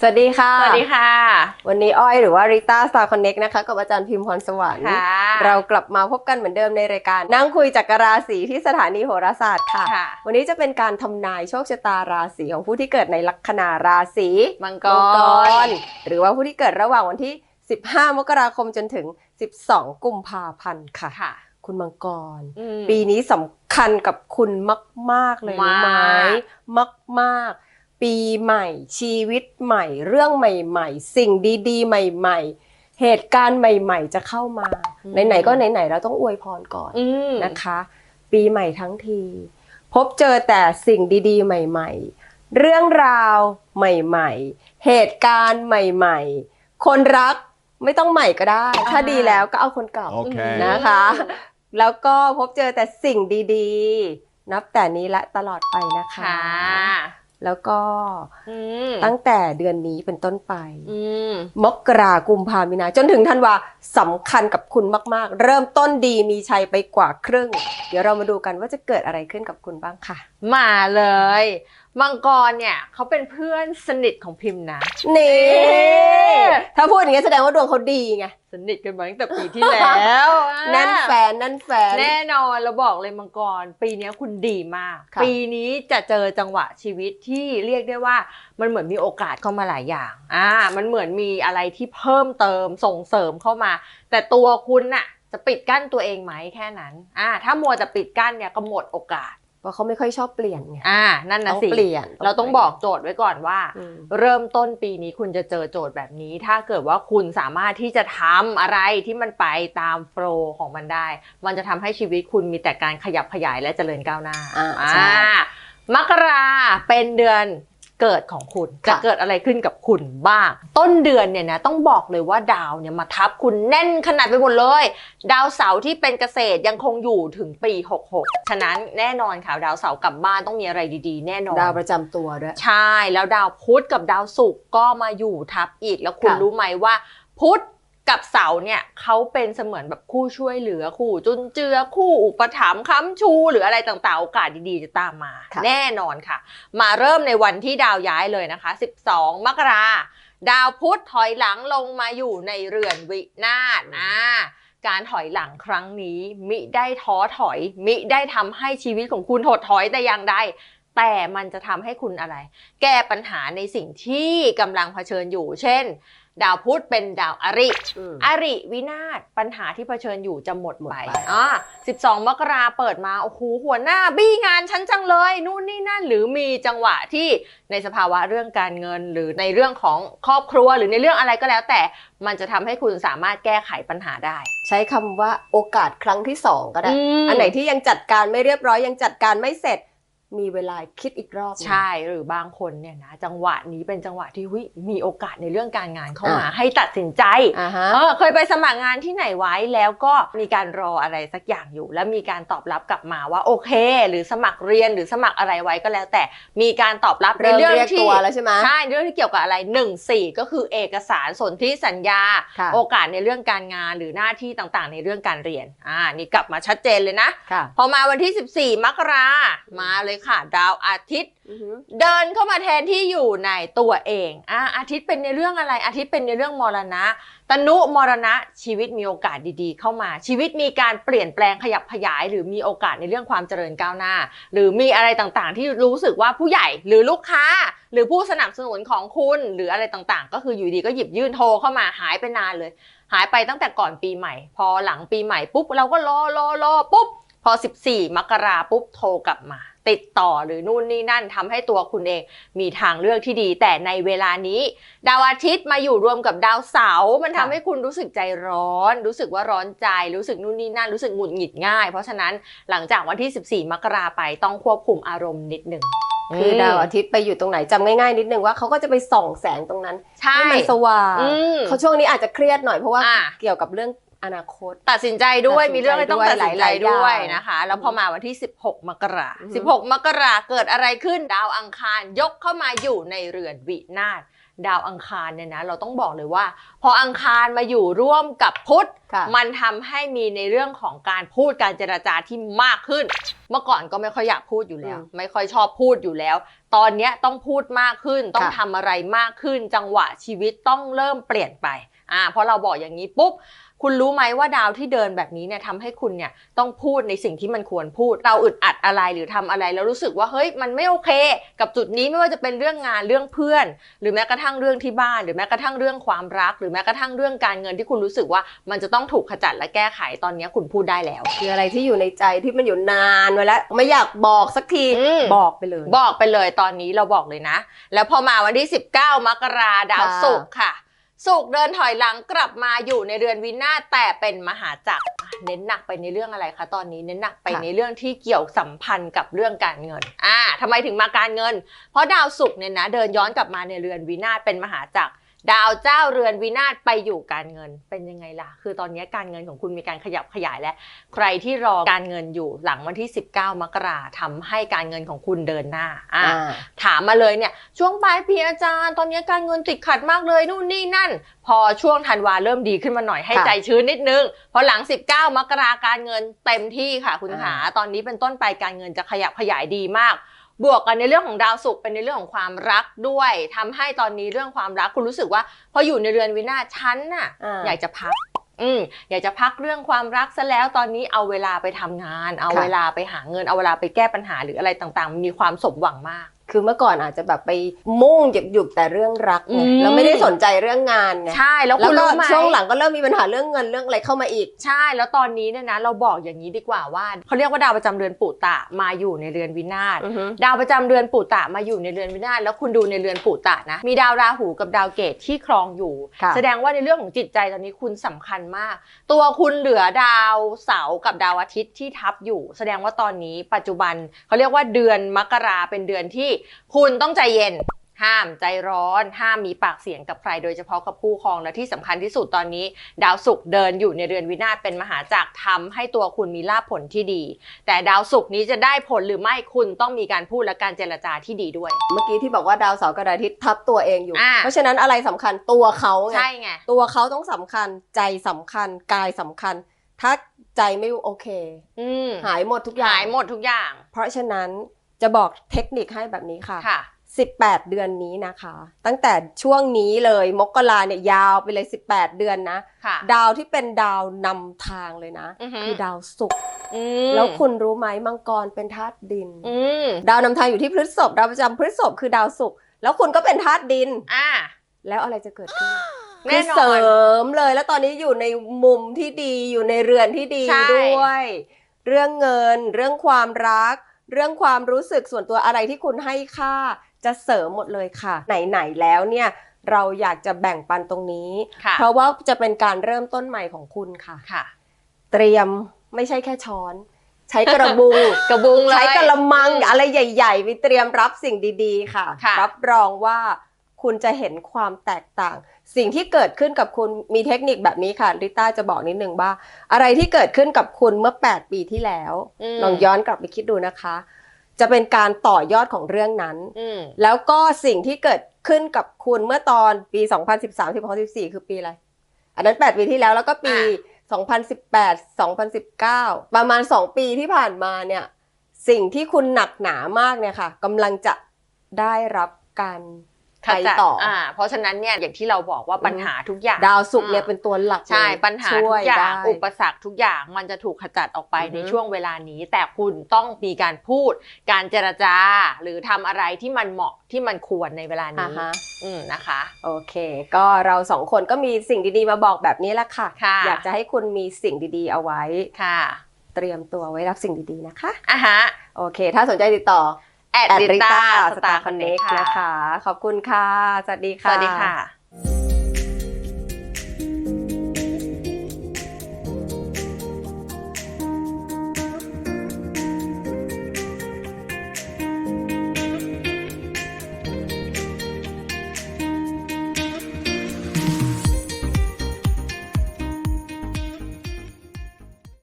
สวัสดีค่ะ สวัสดีค่ะ วันนี้อ้อยหรือว่าริต้าสตาร์คอนเน็กนะคะกับอาจารย์พิมพ์พรสวรรค์ค่ะเรากลับมาพบกันเหมือนเดิมในรายการ นั่งคุยจักรราศีที่สถานีโหราศาสตร์ค่ะค่ะวันนี้จะเป็นการทำนายโชคชะตาราศีของผู้ที่เกิดในลัคนาราศีมังกมังกรรหรือว่าผู้ที่เกิดระหว่างวันที่ 15 มกราคมจนถึง 12 กุมภาพันธ์ค่ะค่ะคุณมังกรอืมปีนี้สำคัญกับคุณมาก ๆ เลยรู้ไหมมากมากๆ ปีใหม่ ชีวิตใหม่ เรื่องใหม่ ๆ สิ่งดี ๆ ใหม่ ๆ เหตุการณ์ใหม่ ๆ จะเข้ามา ไหนๆก็ไหนๆเราต้องอวยพรก่อนอืมนะคะ ปีใหม่ทั้งที พบเจอแต่สิ่งดี ๆ ใหม่ ๆ เรื่องราวใหม่ ๆ เหตุการณ์ใหม่ ๆ คนรักไม่ต้องใหม่ก็ได้ ถ้าดีแล้วก็เอาคนเก่า Okay. นะคะ แล้วก็พบเจอแต่สิ่งดีๆ นับแต่นี้และตลอดไปนะคะค่ะ แล้วก็อืมตั้งแต่เดือนนี้เป็นต้นไปอืมมกรากุมภามีนา จนถึงธันวาสำคัญกับคุณมาก ๆ เริ่มต้นดีมีชัยไปกว่าครึ่ง เดี๋ยวเรามาดูกันว่าจะเกิดอะไรขึ้นกับคุณบ้างค่ะ มาเลยมังกรเนี่ยเขาเป็นเพื่อนสนิทของพิมพ์นะนี่เอ๊ะ ถ้าพูดอย่างนี้แสดงว่าดวงเขาดีไงสนิทกันมาตั้งแต่ปีที่แล้วแน่นแฟนแน่นแฟนแน่นอนเราบอกเลยมังกร ปีเนี้ยคุณดีมากค่ะปีนี้จะเจอจังหวะชีวิตที่เรียกได้ว่า มันเหมือนมีโอกาสเข้ามาหลายอย่างอ่ามันเหมือนมีอะไรที่เพิ่มเติมส่งเสริมเข้ามา แต่ตัวคุณน่ะจะปิดกั้นตัวเองไหมแค่นั้นอ่าถ้ามัวจะปิดกั้นเนี่ยก็หมดโอกาสเพ ราะเขาไม่ค่อยชอบเปลี่ยนไงอ่านั่นต้นะองสิเปลี่ยน เราต้องบอกโจทย์ไว้ก่อนว่าอืมเริ่มต้นปีนี้คุณจะเจอโจทย์แบบนี้ ถ้าเกิดว่าคุณสามารถที่จะทำอะไรที่มันไปตามโฟลว์ของมันได้ มันจะทำให้ชีวิตคุณมีแต่การขยับขยายและเจริญก้าวหน้าอ่าใช่มกราเป็นเดือน เกิดของคุณค่ะจะเกิดอะไรขึ้นกับคุณบ้าง ต้นเดือนเนี่ยนะต้องบอกเลยว่าดาวเนี่ยมาทับคุณแน่นขนาดไปหมดเลย ดาวเสาร์ที่เป็นเกษตรยังคงอยู่ถึงปี 66 ฉะนั้นแน่นอนค่ะดาวเสาร์กลับบ้านต้องมีอะไรดีๆ แน่นอนดาวประจำตัวด้วยใช่แล้วดาวพุธกับดาวศุกร์ก็มาอยู่ทับอีกแล้วคุณค่ะรู้ไหมว่าพุธ กับเสาร์เนี่ยเขาเป็นเสมือนแบบคู่ช่วยเหลือคู่จุนเจือคู่อุปถัมภ์ค้ำชู หรืออะไรต่างๆ โอกาสดีๆ จะตามมาค่ะแน่นอนค่ะ มาเริ่มในวันที่ดาวย้ายเลยนะคะ 12 มกราดาวพุธถอยหลังลงมาอยู่ในเรือนวินาศนะการถอยหลังครั้งนี้ มิได้ท้อถอย มิได้ทำให้ชีวิตของคุณถดถอยแต่อย่างใดแต่มันจะทำให้คุณอะไร แก้ปัญหาในสิ่งที่กำลังเผชิญอยู่ เช่น ดาวพุธเป็นดาวอริอืมอริวินาศปัญหาที่เผชิญอยู่จะหมดหมดไปไปอ่า12มกราเปิดมาโอ้โหหัวหน้าบี้งานฉันจังเลย นู่นนี่นั่นหรือมีจังหวะที่ในสภาวะเรื่องการเงิน หรือในเรื่องของครอบครัวหรือในเรื่องอะไรก็แล้ว แต่มันจะทำให้คุณสามารถแก้ไขปัญหาได้ ใช้คำว่าโอกาสครั้งที่สองก็ได้มอันไหนที่ยังจัดการไม่เรียบร้อยยังจัดการไม่เสร็จ มีเวลาคิดอีกรอบหนึ่งใช่หรือบางคนเนี่ยนะจังหวะนี้เป็นจังหวะที่หุยมีโอกาสในเรื่องการงานเข้ามาอะให้ตัดสินใจอ่าฮะเออเคยไปสมัครงานที่ไหนไว้แล้วก็มีการรออะไรสักอย่างอยู่ แล้วมีการตอบรับกลับมาว่าโอเค หรือสมัครเรียนหรือสมัครอะไรไว้ก็แล้ว แต่มีการตอบรับในเริ่มเรื่องเรียกที่ตัวแล้วใช่ไหมใช่เรื่องที่เกี่ยวกับอะไรหนึ่งสี่ก็คือเอกสารสนธิสัญญาค่ะโอกาสในเรื่องการงานหรือหน้าที่ต่างๆ ในเรื่องการเรียนอ่านี่กลับมาชัดเจนเลยนะค่ะพอมาวันที่ 14 มกรามาเลยค่ะ ดาวอาทิตย์อือฮึเดินเข้ามาแทนที่อยู่ในตัวเองอะอาทิตย์เป็นในเรื่องอะไร อาทิตย์เป็นในเรื่องมรณะ ตนุมรณะชีวิตมีโอกาสดีๆ เข้ามา ชีวิตมีการเปลี่ยนแปลงขยับขยาย หรือมีโอกาสในเรื่องความเจริญก้าวหน้า หรือมีอะไรต่างๆ ที่รู้สึกว่าผู้ใหญ่หรือลูกค้า หรือผู้สนับสนุนของคุณ หรืออะไรต่างๆ ก็คืออยู่ดีก็หยิบยื่นโทรเข้ามาหายไปนานเลย หายไปตั้งแต่ก่อนปีใหม่ พอหลังปีใหม่ปุ๊บเราก็รอรอรอปุ๊บพอ 14 มกราปุ๊บ โทรกลับมา ติดต่อหรือนู่นนี่นั่นทำให้ตัวคุณเองมีทางเลือกที่ดี แต่ในเวลานี้ ดาวอาทิตย์มาอยู่รวมกับดาวเสาร์มันทำค่ะให้คุณรู้สึกใจร้อน รู้สึกว่าร้อนใจ รู้สึกนู่นนี่นั่น รู้สึกหงุดหงิดง่าย เพราะฉะนั้นหลังจากวันที่ 14 มกราไปต้องควบคุมอารมณ์นิดหนึ่งคือดาวอาทิตย์ไปอยู่ตรงไหนจำง่ายๆนิดนึงว่าเขาก็จะไปส่องแสงตรงนั้นใช่ให้มันสว่างอืมเขาช่วงนี้อาจจะเครียดหน่อยเพราะว่าอะเกี่ยวกับเรื่อง อนาคต ตัดสินใจด้วยตัดสินใจมีเรื่องให้ต้องตัดสินใจด้วยหลายๆด้วยอย่างนะคะ แล้วพอมาวันที่ 16 มกราอือฮึสิบหกมกราเกิดอะไรขึ้นดาวอังคารยกเข้ามาอยู่ในเรือนวินาศดาวอังคารเนี่ยนะเราต้องบอกเลยว่า พออังคารมาอยู่ร่วมกับพุธค่ะมันทำให้มีในเรื่องของการพูดการเจรจาที่มากขึ้น เมื่อก่อนก็ไม่ค่อยอยากพูดอยู่แล้วอืมไม่ค่อยชอบพูดอยู่แล้ว ตอนเนี้ยต้องพูดมากขึ้น ต้องค่ะทำอะไรมากขึ้น จังหวะชีวิตต้องเริ่มเปลี่ยนไป อ่าเพราะเราบอกอย่างนี้ปุ๊บคุณรู้ไหมว่าดาวที่เดินแบบนี้เนี่ยทำให้คุณเนี่ยต้องพูดในสิ่งที่มันควรพูด เราอึดอัดอะไรหรือทำอะไร แล้วรู้สึกว่าเฮ้ยมันไม่โอเค กับจุดนี้ไม่ว่าจะเป็นเรื่องงานเรื่องเพื่อน หรือแม้กระทั่งเรื่องที่บ้าน หรือแม้กระทั่งเรื่องความรัก หรือแม้กระทั่งเรื่องการเงินที่คุณรู้สึกว่ามันจะต้องถูกขจัดและแก้ไขตอนนี้คุณพูดได้แล้วคืออะไรที่อยู่ในใจที่มันอยู่นานไว้แล้วไม่อยากบอกสักทีอืมบอกไปเลย บอกไปเลยตอนนี้เราบอกเลยนะ แล้วพอมาวันที่ 19มกราดาวค่ะศุกร์ค่ะ สุกเดินถอยหลังกลับมาอยู่ในเรือนวินาศแต่เป็นมหาจักรเน้นหนักไปในเรื่องอะไรคะตอนนี้เน้นหนักไปในเรื่องที่เกี่ยวสัมพันธ์กับเรื่องการเงินอ่าทำไมถึงมาการเงิน เพราะดาวศุกร์เนี่ยนะเดินย้อนกลับมาในเรือนวินาศเป็นมหาจักร ดาวเจ้าเรือนวินาศไปอยู่การเงินเป็นยังไงล่ะ คือตอนนี้การเงินของคุณมีการขยับขยายแล้วใครที่รอการเงินอยู่หลังวันที่ 19 มกราทำให้การเงินของคุณเดินหน้าอะอ่าถามมาเลยเนี่ยช่วงปลายปีอาจารย์ ตอนนี้การเงินติดขัดมากเลยนู่นนี่นั่น พอช่วงธันวาเริ่มดีขึ้นมาหน่อยให้ค่ะใจชื้นนิดนึงพอหลัง 19 มกราการเงินเต็มที่ค่ะคุณอ่าขาตอนนี้เป็นต้นไปการเงินจะขยับขยายดีมาก บวกกันในเรื่องของดาวศุกร์เป็นในเรื่องของความรักด้วยทำให้ตอนนี้เรื่องความรักคุณรู้สึกว่า พออยู่ในเรือนวินาศฉันน่ะอ่าอยากจะพักอืมอยากจะพักเรื่องความรักซะแล้วตอนนี้เอาเวลาไปทำงาน เอาค่ะเวลาไปหาเงินเอาเวลาไปแก้ปัญหาหรืออะไรต่างๆ มีความสมหวังมาก คือเมื่อก่อนอาจจะแบบไปมุ่งหยุดหยุดแต่เรื่องรักไงอืม แล้วไม่ได้สนใจเรื่องงานไงใช่แล้วแล้วคุณก็รู้ไหม ช่วงหลังก็เริ่มมีปัญหาเรื่องเงินเรื่องอะไรเข้ามาอีก ใช่แล้วตอนนี้เนี่ยนะเราบอกอย่างนี้ดีกว่าว่าเขาเรียกว่าดาวประจำเรือนปุตตะมาอยู่ในเรือนวินาศอือฮึดาวประจำเรือนปุตตะมาอยู่ในเรือนวินาศแล้วคุณดูในเรือนปุตตะนะมีดาวราหูกับดาวเกตที่ครองอยู่ ค่ะ แสดงว่าในเรื่องของจิตใจตอนนี้คุณสำคัญมาก ตัวคุณเหลือดาวเสาร์กับดาวอาทิตย์ที่ทับอยู่ แสดงว่าตอนนี้ปัจจุบันเขาเรียกว่าเดือนมกราเป็นเดือนที่คุณต้องใจเย็น ห้ามใจร้อน ห้ามมีปากเสียงกับใครโดยเฉพาะกับคู่ครองและที่สำคัญที่สุดตอนนี้ ดาวศุกร์เดินอยู่ในเรือนวินาศเป็นมหาจักรทำให้ตัวคุณมีลาภผลที่ดี แต่ดาวศุกร์นี้จะได้ผลหรือไม่คุณต้องมีการพูดและการเจรจาที่ดีด้วย เมื่อกี้ที่บอกว่าดาวเสาร์กับดาวอาทิตย์ทับตัวเองอยู่อ่าเพราะฉะนั้นอะไรสำคัญตัวเขาไงใช่ไงตัวเขาต้องสำคัญใจสำคัญกายสำคัญถ้าใจไม่โอเคอืมหายหมดทุกอย่าง หายหมดทุกอย่าง เพราะฉะนั้น จะบอกเทคนิคให้แบบนี้ค่ะค่ะ18 เดือนนี้นะคะ ตั้งแต่ช่วงนี้เลยมกราเนี่ยยาวไปเลย 18 เดือนนะค่ะดาวที่เป็นดาวนำทางเลยนะอือฮึคือดาวศุกร์อืมแล้วคุณรู้ไหมมังกรเป็นธาตุดินอืมดาวนำทางอยู่ที่พฤษภดาวประจำพฤษภคือดาวศุกร์แล้วคุณก็เป็นธาตุดินอ่าแล้วอะไรจะเกิดขึ้นแน่คือนเสอรินมเลยแล้วตอนนี้อยู่ในมุมที่ดีอยู่ในเรือนที่ดีใช่ด้วย เรื่องเงิน เรื่องความรัก เรื่องความรู้สึกส่วนตัวอะไรที่คุณให้ค่าจะเสริมหมดเลยค่ะ ไหนๆแล้วเนี่ยเราอยากจะแบ่งปันตรงนี้ค่ะเพราะว่าจะเป็นการเริ่มต้นใหม่ของคุณค่ะค่ะเตรียมไม่ใช่แค่ช้อน ใช้กระบุงกระบุงเลยใช้กระมังอือะไรใหญ่ๆไปเตรียมรับสิ่งดีๆค่ะค่ะ รับรองว่าคุณจะเห็นความแตกต่าง สิ่งที่เกิดขึ้นกับคุณมีเทคนิคแบบนี้ค่ะริต้าจะบอกนิดนึงว่า อะไรที่เกิดขึ้นกับคุณเมื่อ 8 ปีที่แล้วมลองย้อนกลับไปคิดดูนะคะ จะเป็นการต่อยอดของเรื่องนั้นอืมแล้วก็สิ่งที่เกิดขึ้นกับคุณเมื่อตอนปี 2013 2014 คือปีอะไร อันนั้น 8 ปีที่แล้วแล้วก็ปี 2018 2019 ประมาณ 2 ปีที่ผ่านมาเนี่ย สิ่งที่คุณหนักหนามากเนี่ยค่ะกำลังจะได้รับการ ไปเข้าใจต่อออ่าเพราะฉะนั้นเนี่ยอย่างที่เราบอกว่าปัญหาทุกอย่าง ดาวศุกร์เนี่ยเป็นตัวหลักใช่เลยปัญหาช่ทุวกอย่างได้อุปสรรคทุกอย่างมันจะถูกขจัดออกไปอือฮึในช่วงเวลานี้ แต่คุณต้องมีการพูด การเจรจา หรือทำอะไรที่มันเหมาะที่มันควรในเวลาอ่านี้ฮะอืมนะคะ โอเค ก็เราสองคนก็มีสิ่งดีๆมาบอกแบบนี้แหละค่ะค่ะ อยากจะให้คุณมีสิ่งดีๆเอาไว้ค่ะ เตรียมตัวไว้รับสิ่งดีๆนะคะอะฮะโอเค ถ้าสนใจติดต่อ แอดแอดริริต้าต้าสสตาตาร์ร์คคออนนเน็เน็กกค่ะนะคะ ขอบคุณค่ะ สวัสดีสค่ะวัสดีค่ะ